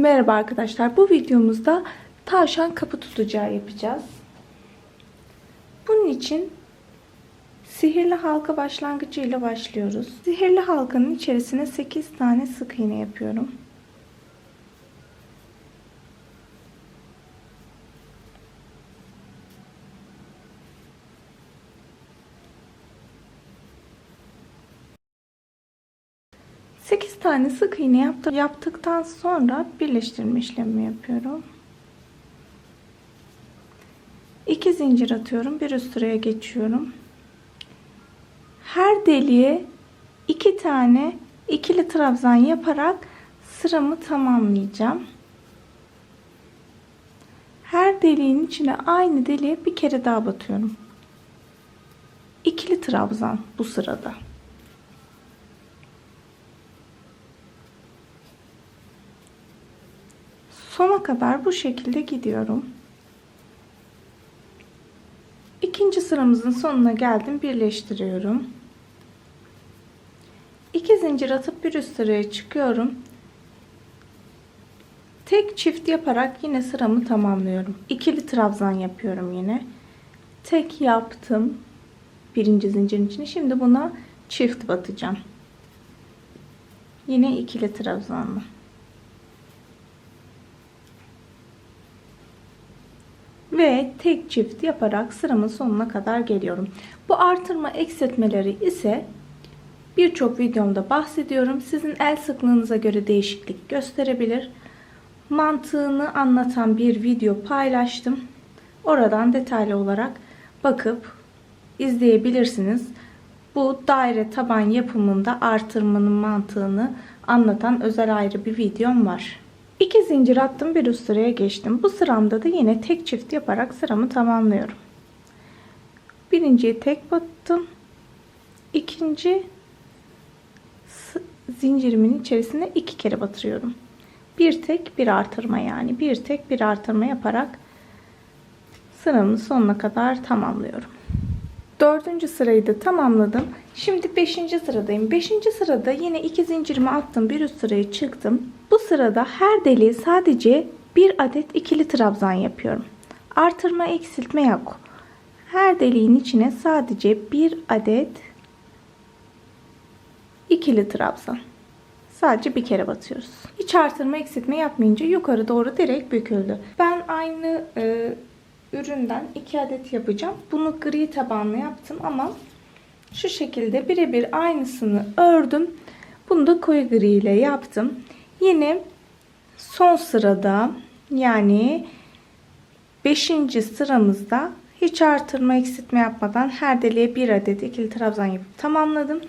Merhaba arkadaşlar. Bu videomuzda tavşan kapı tutacağı yapacağız. Bunun için sihirli halka başlangıcıyla başlıyoruz. Sihirli halkanın içerisine 8 tane sık iğne yapıyorum. Tane sık iğne yaptı- yaptıktan sonra birleştirme işlemi yapıyorum. 2 zincir atıyorum. Bir üst sıraya geçiyorum. Her deliğe iki tane ikili trabzan yaparak sıramı tamamlayacağım. Her deliğin içine aynı deliğe bir kere daha batıyorum. İkili trabzan bu sırada. Sona kadar bu şekilde gidiyorum. İkinci sıramızın sonuna geldim. Birleştiriyorum. İki zincir atıp bir üst sıraya çıkıyorum. Tek çift yaparak yine sıramı tamamlıyorum. İkili trabzan yapıyorum yine. Tek yaptım. Birinci zincirin içine. Şimdi buna çift batacağım. Yine ikili trabzanla. Ve tek çift yaparak sıramın sonuna kadar geliyorum. Bu artırma eksiltmeleri ise birçok videomda bahsediyorum. Sizin el sıklığınıza göre değişiklik gösterebilir. Mantığını anlatan bir video paylaştım. Oradan detaylı olarak bakıp izleyebilirsiniz. Bu daire taban yapımında artırmanın mantığını anlatan özel ayrı bir videom var. 2 zincir attım bir üst sıraya geçtim. Bu sıramda da yine tek çift yaparak sıramı tamamlıyorum. Birinciye tek battım. İkinci zincirimin içerisine iki kere batırıyorum. Bir tek bir artırma yani bir tek bir artırma yaparak sıramın sonuna kadar tamamlıyorum. Dördüncü sırayı da tamamladım. Şimdi beşinci sıradayım. Beşinci sırada yine iki zincirimi attım. Bir üst sıraya çıktım. Bu sırada her deliğe sadece bir adet ikili trabzan yapıyorum. Artırma eksiltme yok. Her deliğin içine sadece bir adet ikili trabzan. Sadece bir kere batıyoruz. Hiç artırma eksiltme yapmayınca yukarı doğru direkt büküldü. Ben aynı e, üründen 2 adet yapacağım. Bunu gri tabanlı yaptım ama şu şekilde birebir aynısını ördüm. Bunu da koyu gri ile yaptım. Yine son sırada yani 5. sıramızda hiç artırma eksiltme yapmadan her deliğe bir adet ikili trabzan yapıp tamamladım.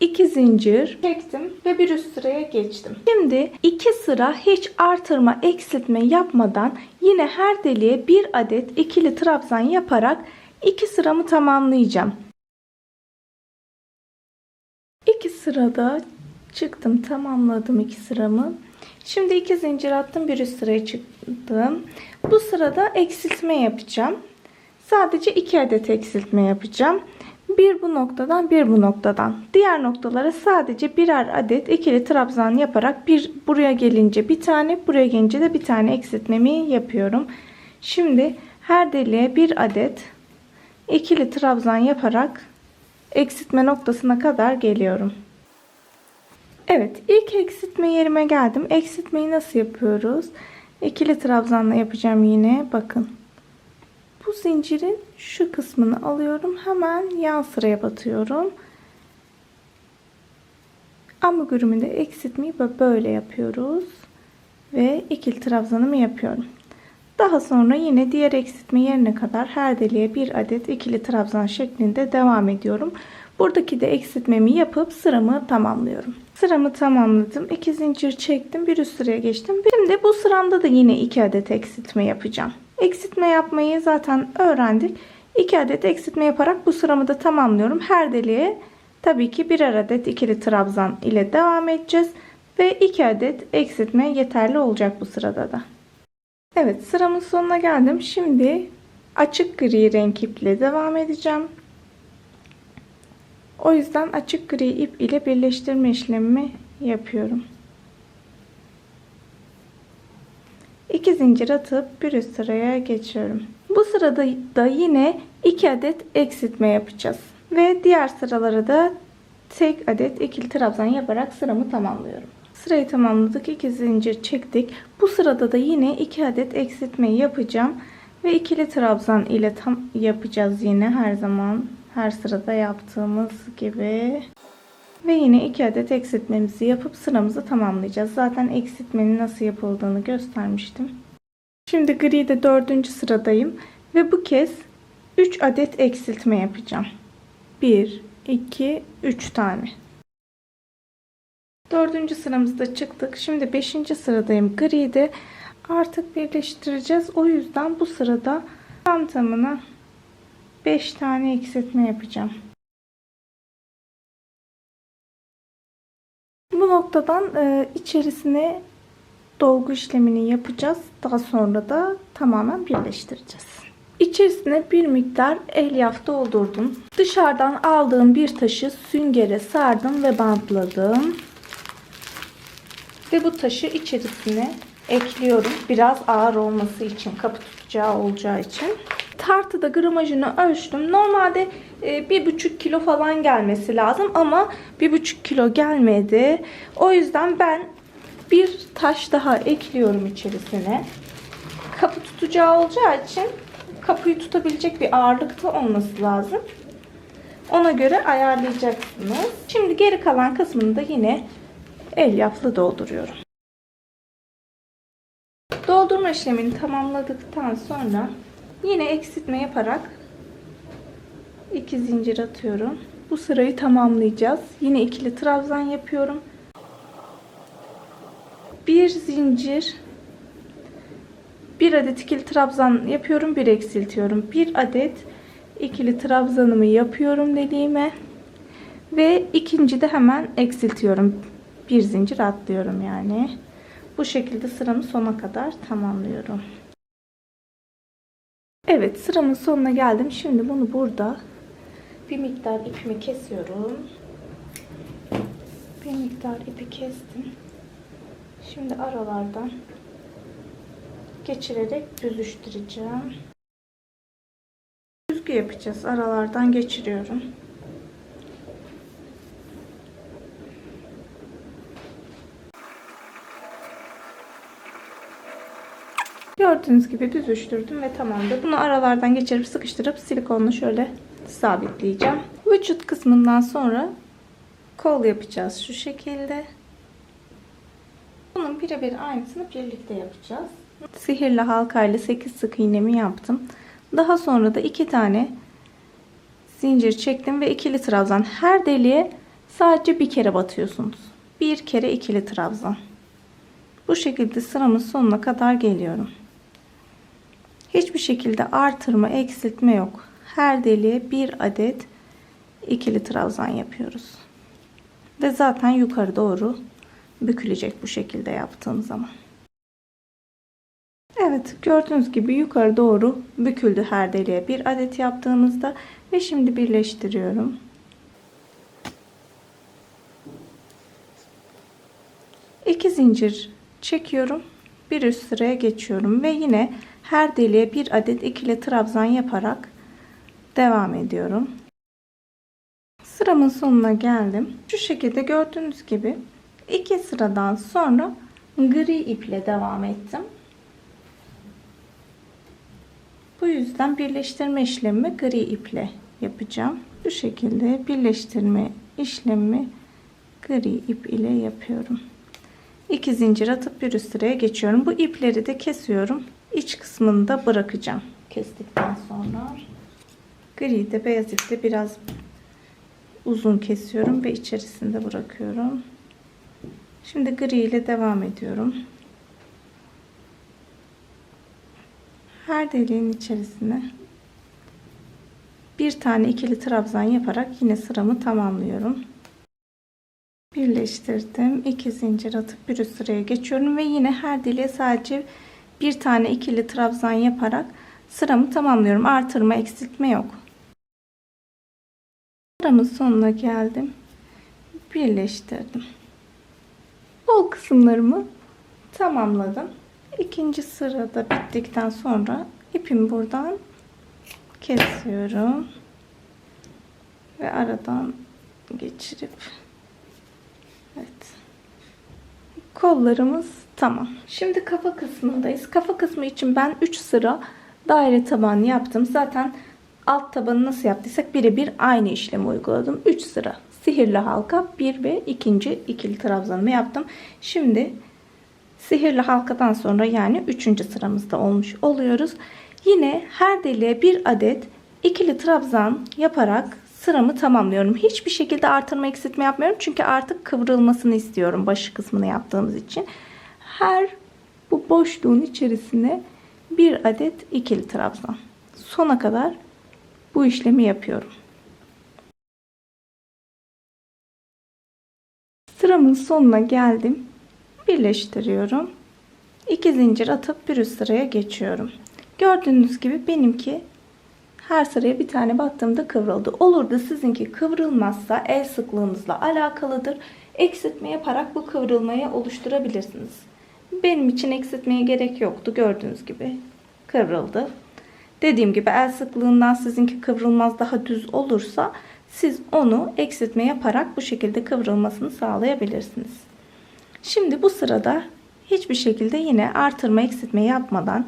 2 zincir çektim ve bir üst sıraya geçtim. Şimdi 2 sıra hiç artırma eksiltme yapmadan yine her deliğe bir adet ikili trabzan yaparak 2 sıramı tamamlayacağım. 2 sırada çıktım tamamladım 2 sıramı. Şimdi 2 zincir attım bir üst sıraya çıktım. Bu sırada eksiltme yapacağım. Sadece 2 adet eksiltme yapacağım. Bir bu noktadan bir bu noktadan. Diğer noktalara sadece birer adet ikili trabzan yaparak bir buraya gelince bir tane buraya gelince de bir tane eksiltmemi yapıyorum. Şimdi her deliğe bir adet ikili trabzan yaparak eksiltme noktasına kadar geliyorum. Evet ilk eksiltme yerime geldim. Eksiltmeyi nasıl yapıyoruz? İkili trabzanla yapacağım yine. Bakın. Bu zincirin şu kısmını alıyorum. Hemen yan sıraya batıyorum. Amigurumi de eksiltmeyi böyle yapıyoruz. Ve ikili trabzanımı yapıyorum. Daha sonra yine diğer eksiltme yerine kadar her deliğe bir adet ikili trabzan şeklinde devam ediyorum. Buradaki de eksiltmemi yapıp sıramı tamamlıyorum. Sıramı tamamladım. 2 zincir çektim. Bir üst sıraya geçtim. Şimdi bu sıramda da yine 2 adet eksiltme yapacağım. Eksiltme yapmayı zaten öğrendik. 2 adet eksiltme yaparak bu sıramı da tamamlıyorum. Her deliğe tabii ki birer adet ikili trabzan ile devam edeceğiz. Ve 2 adet eksiltme yeterli olacak bu sırada da. Evet sıramın sonuna geldim. Şimdi açık gri renk iple devam edeceğim. O yüzden açık gri ip ile birleştirme işlemimi yapıyorum. Zincir atıp bir üst sıraya geçiyorum. Bu sırada da yine 2 adet eksiltme yapacağız. Ve diğer sıraları da tek adet ikili trabzan yaparak sıramı tamamlıyorum. Sırayı tamamladık. 2 zincir çektik. Bu sırada da yine 2 adet eksiltmeyi yapacağım. Ve ikili trabzan ile tam yapacağız yine her zaman. Her sırada yaptığımız gibi. Ve yine 2 adet eksiltmemizi yapıp sıramızı tamamlayacağız. Zaten eksiltmenin nasıl yapıldığını göstermiştim. Şimdi gri'de 4. sıradayım. Ve bu kez 3 adet eksiltme yapacağım. 1, 2, 3 tane. Dördüncü sıramızda çıktık. Şimdi beşinci sıradayım. Gri'de artık birleştireceğiz. O yüzden bu sırada tam tamına 5 tane eksiltme yapacağım. Bu noktadan e, içerisine dolgu işlemini yapacağız. Daha sonra da tamamen birleştireceğiz. İçerisine bir miktar elyaf doldurdum. Dışarıdan aldığım bir taşı süngere sardım ve bantladım. Ve bu taşı içerisine ekliyorum. Biraz ağır olması için, kapı tutacağı olacağı için. Tartıda gramajını ölçtüm. Normalde e, bir buçuk kilo falan gelmesi lazım ama bir buçuk kilo gelmedi. O yüzden ben bir taş daha ekliyorum içerisine. Kapı tutacağı olacağı için kapıyı tutabilecek bir ağırlıkta olması lazım. Ona göre ayarlayacaksınız. Şimdi geri kalan kısmını da yine elyaflı dolduruyorum. Doldurma işlemini tamamladıktan sonra yine eksiltme yaparak iki zincir atıyorum. Bu sırayı tamamlayacağız. Yine ikili trabzan yapıyorum. Bir zincir bir adet ikili trabzan yapıyorum. Bir eksiltiyorum. Bir adet ikili trabzanımı yapıyorum dediğime ve ikinci de hemen eksiltiyorum. Bir zincir atlıyorum yani. Bu şekilde sıramı sona kadar tamamlıyorum. Evet sıramın sonuna geldim. Şimdi bunu burada bir miktar ipimi kesiyorum. Bir miktar ipi kestim. Şimdi aralardan geçirerek büzüştüreceğim. Düzgü yapacağız. Aralardan geçiriyorum. Gördüğünüz gibi büzüştürdüm ve tamamdır. Bunu aralardan geçirip sıkıştırıp silikonla şöyle sabitleyeceğim. Vücut kısmından sonra kol yapacağız şu şekilde. Bunun birebir aynısını birlikte yapacağız. Sihirli halkayla 8 sık iğnemi yaptım. Daha sonra da 2 tane zincir çektim ve ikili trabzan. Her deliğe sadece bir kere batıyorsunuz. Bir kere ikili trabzan. Bu şekilde sıramın sonuna kadar geliyorum. Hiçbir şekilde artırma, eksiltme yok. Her deliğe bir adet ikili trabzan yapıyoruz. Ve zaten yukarı doğru bükülecek bu şekilde yaptığım zaman. Evet gördüğünüz gibi yukarı doğru büküldü her deliğe bir adet yaptığımızda ve şimdi birleştiriyorum. İki zincir çekiyorum. Bir üst sıraya geçiyorum ve yine her deliğe bir adet ikili trabzan yaparak devam ediyorum. Sıramın sonuna geldim. Şu şekilde gördüğünüz gibi iki sıradan sonra gri iple devam ettim. Bu yüzden birleştirme işlemi gri iple yapacağım. Bu şekilde birleştirme işlemi gri ip ile yapıyorum. 2 zincir atıp bir üst sıraya geçiyorum. Bu ipleri de kesiyorum. İç kısmını da bırakacağım. Kestikten sonra gri de beyaz iple biraz uzun kesiyorum ve içerisinde bırakıyorum. Şimdi gri ile devam ediyorum. Her deliğin içerisine bir tane ikili trabzan yaparak yine sıramı tamamlıyorum. Birleştirdim. 2 zincir atıp bir üst sıraya geçiyorum ve yine her deliğe sadece bir tane ikili trabzan yaparak sıramı tamamlıyorum. Artırma, eksiltme yok. Sıramın sonuna geldim. Birleştirdim. Bol kısımlarımı tamamladım. İkinci sırada bittikten sonra ipimi buradan kesiyorum. Ve aradan geçirip evet. Kollarımız tamam. Şimdi kafa kısmındayız. Kafa kısmı için ben 3 sıra daire taban yaptım. Zaten alt tabanı nasıl yaptıysak birebir aynı işlemi uyguladım. 3 sıra sihirli halka 1 ve ikinci ikili trabzanımı yaptım. Şimdi sihirli halkadan sonra yani 3. sıramızda olmuş oluyoruz. Yine her deliğe bir adet ikili trabzan yaparak sıramı tamamlıyorum. Hiçbir şekilde artırma eksiltme yapmıyorum. Çünkü artık kıvrılmasını istiyorum başı kısmını yaptığımız için. Her bu boşluğun içerisine bir adet ikili trabzan. Sona kadar bu işlemi yapıyorum. Sıramın sonuna geldim. Birleştiriyorum. 2 zincir atıp bir üst sıraya geçiyorum. Gördüğünüz gibi benimki her sıraya bir tane battığımda kıvrıldı. Olur da sizinki kıvrılmazsa el sıklığınızla alakalıdır. Eksiltme yaparak bu kıvrılmayı oluşturabilirsiniz. Benim için eksiltmeye gerek yoktu. Gördüğünüz gibi kıvrıldı. Dediğim gibi el sıklığından sizinki kıvrılmaz daha düz olursa siz onu eksiltme yaparak bu şekilde kıvrılmasını sağlayabilirsiniz. Şimdi bu sırada hiçbir şekilde yine artırma eksiltme yapmadan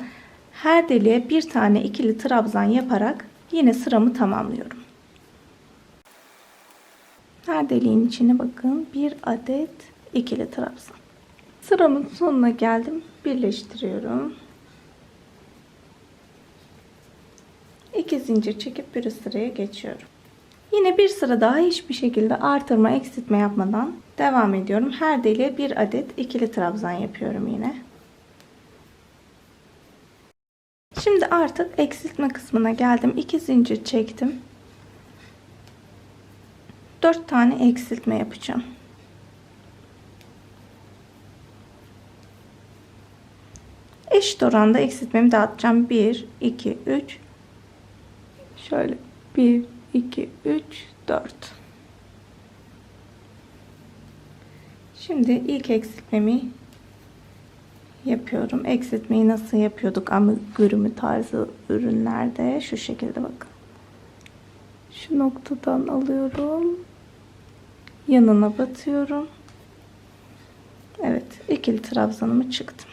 her deliğe bir tane ikili trabzan yaparak yine sıramı tamamlıyorum. Her deliğin içine bakın bir adet ikili trabzan. Sıramın sonuna geldim. Birleştiriyorum. 2 zincir çekip bir sıraya geçiyorum. Yine bir sıra daha hiçbir şekilde artırma eksiltme yapmadan devam ediyorum. Her deliğe bir adet ikili trabzan yapıyorum yine. Şimdi artık eksiltme kısmına geldim. 2 zincir çektim. 4 tane eksiltme yapacağım. Eşit oranda eksiltmemi dağıtacağım. 1, 2, 3. Şöyle 1, 2, 3, 4. Şimdi ilk eksiltmemi yapıyorum. Eksiltmeyi nasıl yapıyorduk amigurumi tarzı ürünlerde? Şu şekilde bakın. Şu noktadan alıyorum. Yanına batıyorum. Evet, ikili trabzanımı çıktım.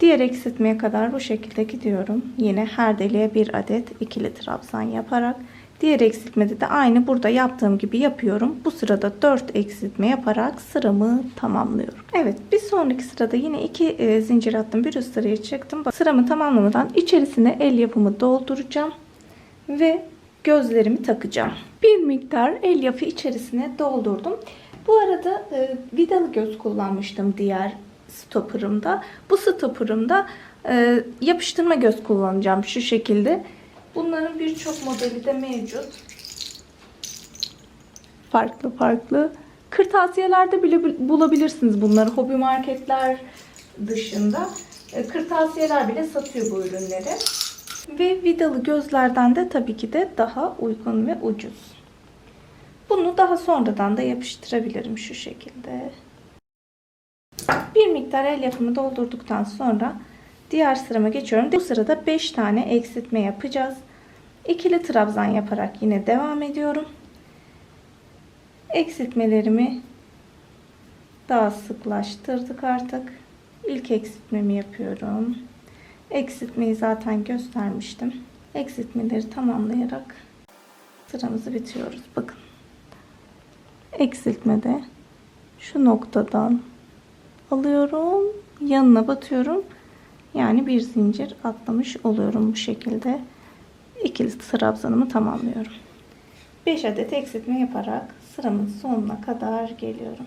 Diğer eksiltmeye kadar bu şekilde gidiyorum. Yine her deliğe bir adet ikili trabzan yaparak diğer eksiltmede de aynı burada yaptığım gibi yapıyorum. Bu sırada 4 eksiltme yaparak sıramı tamamlıyorum. Evet bir sonraki sırada yine 2 zincir attım. Bir üst sıraya çıktım. Sıramı tamamlamadan içerisine el yapımı dolduracağım. Ve gözlerimi takacağım. Bir miktar el yapı içerisine doldurdum. Bu arada e, vidalı göz kullanmıştım diğer stopperımda. Bu stopperımda e, yapıştırma göz kullanacağım şu şekilde. Bunların birçok modeli de mevcut. Farklı farklı. Kırtasiyelerde bile bulabilirsiniz bunları. Hobi marketler dışında. E, kırtasiyeler bile satıyor bu ürünleri. Ve vidalı gözlerden de tabii ki de daha uygun ve ucuz. Bunu daha sonradan da yapıştırabilirim şu şekilde. Bir miktar el yapımı doldurduktan sonra diğer sırama geçiyorum. Bu sırada 5 tane eksiltme yapacağız. İkili trabzan yaparak yine devam ediyorum. Eksiltmelerimi daha sıklaştırdık artık. İlk eksiltmemi yapıyorum. Eksiltmeyi zaten göstermiştim. Eksiltmeleri tamamlayarak sıramızı bitiriyoruz. Bakın. Eksiltmede şu noktadan alıyorum. Yanına batıyorum. Yani bir zincir atlamış oluyorum bu şekilde. İkili trabzanımı tamamlıyorum. 5 adet eksiltme yaparak sıramın sonuna kadar geliyorum.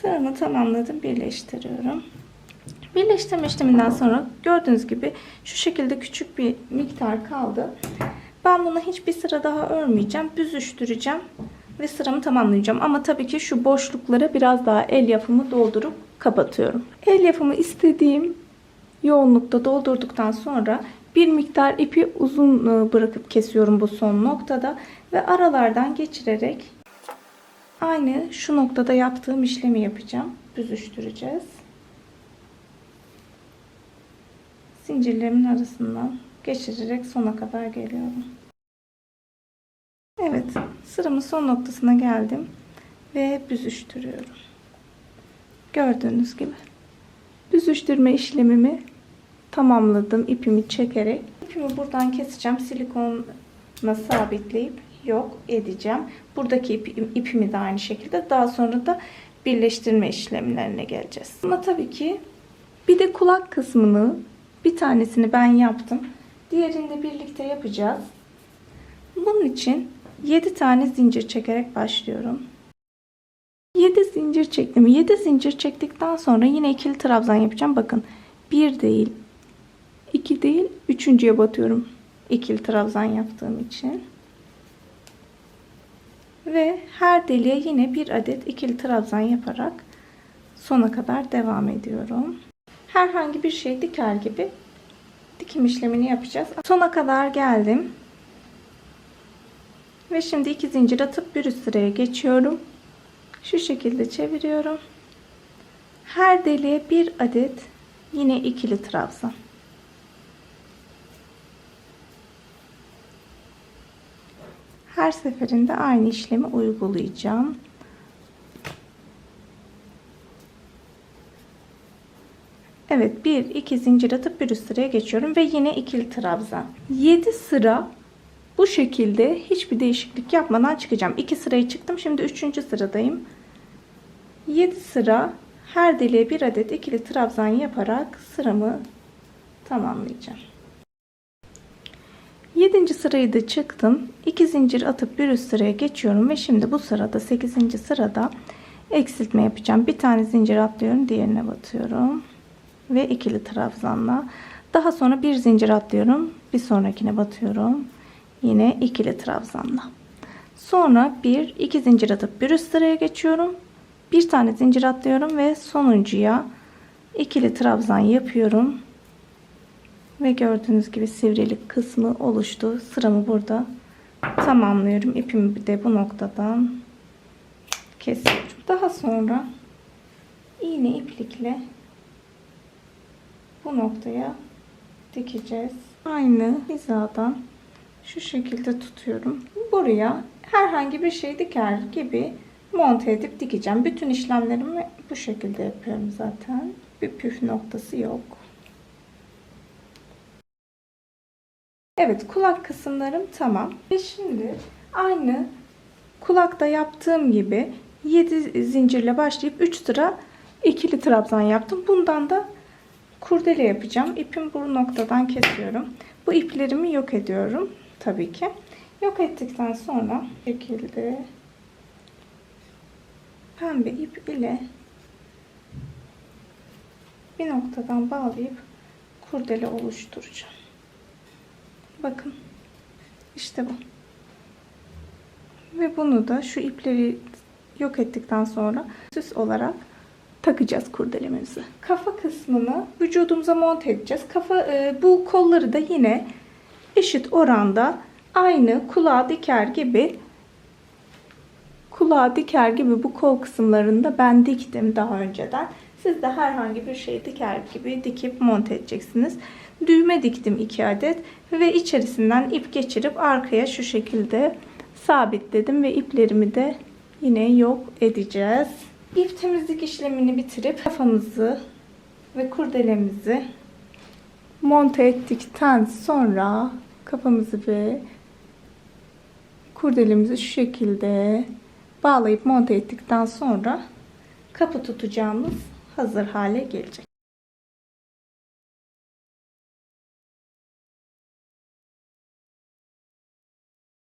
Sıramı tamamladım. Birleştiriyorum. Birleştirme işleminden sonra gördüğünüz gibi şu şekilde küçük bir miktar kaldı. Ben bunu hiçbir sıra daha örmeyeceğim. Büzüştüreceğim ve sıramı tamamlayacağım. Ama tabii ki şu boşluklara biraz daha el yapımı doldurup kapatıyorum. El yapımı istediğim yoğunlukta doldurduktan sonra bir miktar ipi uzun bırakıp kesiyorum bu son noktada ve aralardan geçirerek Aynı şu noktada yaptığım işlemi yapacağım. Büzüştüreceğiz. Zincirlerimin arasından geçirerek sona kadar geliyorum. Evet, sıramın son noktasına geldim ve büzüştürüyorum. Gördüğünüz gibi. Büzüştürme işlemimi tamamladım ipimi çekerek. İpimi buradan keseceğim. Silikonla sabitleyip yok edeceğim. Buradaki ip, ipimi de aynı şekilde. Daha sonra da birleştirme işlemlerine geleceğiz. Ama tabii ki bir de kulak kısmını bir tanesini ben yaptım. Diğerini de birlikte yapacağız. Bunun için 7 tane zincir çekerek başlıyorum. 7 zincir çektim. 7 zincir çektikten sonra yine ikili trabzan yapacağım. Bakın 1 değil, 2 değil, üçüncüye batıyorum. İkili trabzan yaptığım için. Ve her deliğe yine bir adet ikili trabzan yaparak sona kadar devam ediyorum. Herhangi bir şey diker gibi dikim işlemini yapacağız. Sona kadar geldim. Ve şimdi iki zincir atıp bir üst sıraya geçiyorum. Şu şekilde çeviriyorum. Her deliğe bir adet yine ikili trabzan. Her seferinde aynı işlemi uygulayacağım. Evet 1 2 zincir atıp bir üst sıraya geçiyorum ve yine ikili trabzan. 7 sıra bu şekilde hiçbir değişiklik yapmadan çıkacağım. 2 sırayı çıktım. Şimdi 3. sıradayım. 7 sıra her deliğe bir adet ikili trabzan yaparak sıramı tamamlayacağım. 7. sırayı da çıktım. 2 zincir atıp bir üst sıraya geçiyorum ve şimdi bu sırada 8. sırada eksiltme yapacağım. Bir tane zincir atlıyorum, diğerine batıyorum ve ikili trabzanla. Daha sonra bir zincir atlıyorum, bir sonrakine batıyorum. Yine ikili trabzanla. Sonra bir iki zincir atıp bir üst sıraya geçiyorum. Bir tane zincir atlıyorum ve sonuncuya ikili trabzan yapıyorum. Ve gördüğünüz gibi sivrilik kısmı oluştu. Sıramı burada tamamlıyorum. İpimi de bu noktadan kesiyorum. Daha sonra iğne iplikle bu noktaya dikeceğiz. Aynı hizadan şu şekilde tutuyorum. Buraya herhangi bir şey diker gibi monte edip dikeceğim. Bütün işlemlerimi bu şekilde yapıyorum zaten. Bir püf noktası yok. Evet kulak kısımlarım tamam. Ve şimdi aynı kulakta yaptığım gibi 7 zincirle başlayıp 3 sıra ikili trabzan yaptım. Bundan da kurdele yapacağım. İpim bu noktadan kesiyorum. Bu iplerimi yok ediyorum tabii ki. Yok ettikten sonra şekilde pembe ip ile bir noktadan bağlayıp kurdele oluşturacağım. Bakın. işte bu. Ve bunu da şu ipleri yok ettikten sonra süs olarak takacağız kurdelemizi. Kafa kısmını vücudumuza monte edeceğiz. Kafa e, bu kolları da yine eşit oranda aynı kulağa diker gibi kulağa diker gibi bu kol kısımlarında ben diktim daha önceden. Siz de herhangi bir şey diker gibi dikip monte edeceksiniz. Düğme diktim 2 adet ve içerisinden ip geçirip arkaya şu şekilde sabitledim ve iplerimi de yine yok edeceğiz. İp temizlik işlemini bitirip kafamızı ve kurdelemizi monte ettikten sonra kafamızı ve kurdelemizi şu şekilde bağlayıp monte ettikten sonra kapı tutacağımız hazır hale gelecek.